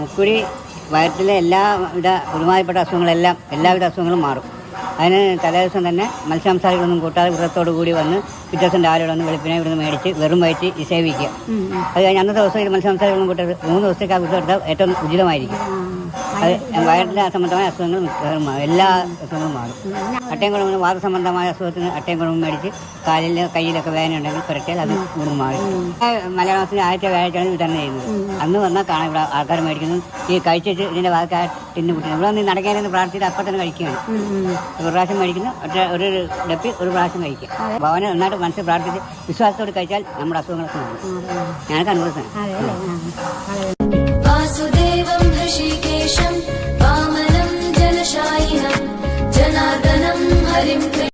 മുക്കുഴി വയറ്റിലെ എല്ലാവിധ ഗുരുമായപ്പെട്ട അസുഖങ്ങളെല്ലാം എല്ലാവിധ അസുഖങ്ങളും മാറും. അതിന് തലേദിവസം തന്നെ മത്സ്യാംസാരികളൊന്നും കൂട്ടാതെ വൃത്തത്തോടു കൂടി വന്ന് പിറ്റേ ദിവസം രാവിലെ ഒന്ന് വെളുപ്പിനെ ഇവിടുന്ന് മേടിച്ച് വെറും വയറ്റ് സേവിക്കുക അത് കഴിഞ്ഞ് അന്നത്തെ ദിവസം ഇത് മത്സ്യാംസാരികളൊന്നും കൂട്ടരുത് മൂന്ന് ദിവസത്തേക്ക് ആ വ്രതം ഏറ്റവും ഉചിതമായിരിക്കും. അത് വയറ്റിലെ സംബന്ധമായ അസുഖങ്ങൾ മിക്കവാറും മാറും. എല്ലാ അസുഖങ്ങളും മാറും. അട്ടയും കുഴമ്പ് വാത സംബന്ധമായ അസുഖത്തിന് അട്ടയും കുഴമ്പ് മേടിച്ച് കാലിൽ കയ്യിലൊക്കെ വേദന ഉണ്ടെങ്കിൽ പുരട്ടിയാൽ അത് കൂടുതൽ മാറും. മലയാള മാസത്തിൽ ആദ്യത്തെ വ്യാഴാഴ്ചയാണ് വിതരണം ചെയ്യുന്നത്. അന്ന് വന്നാൽ കാണാൻ ഇവിടെ ആൾക്കാർ മേടിക്കുന്നു. ഈ കഴിച്ചിട്ട് ഇതിന്റെ ഭാഗത്ത് ആ ടിന്ന് കുട്ടി ഇവിടെ വന്ന് നടക്കാനെന്ന് പ്രാർത്ഥിച്ചിട്ട് അപ്പം തന്നെ കഴിക്കുകയാണ്. ഒരു പ്രാവശ്യം മേടിക്കുന്നു. ഒരു ഡപ്പി ഒരു പ്രാവശ്യം കഴിക്കുക. ഭവനെ നന്നായിട്ട് മനസ്സിൽ പ്രാർത്ഥിച്ച് വിശ്വാസത്തോട് കഴിച്ചാൽ നമ്മുടെ അസുഖങ്ങളൊക്കെ മാറും. ഞാനൊക്കെ അനുഭവത്തിന് Let him play.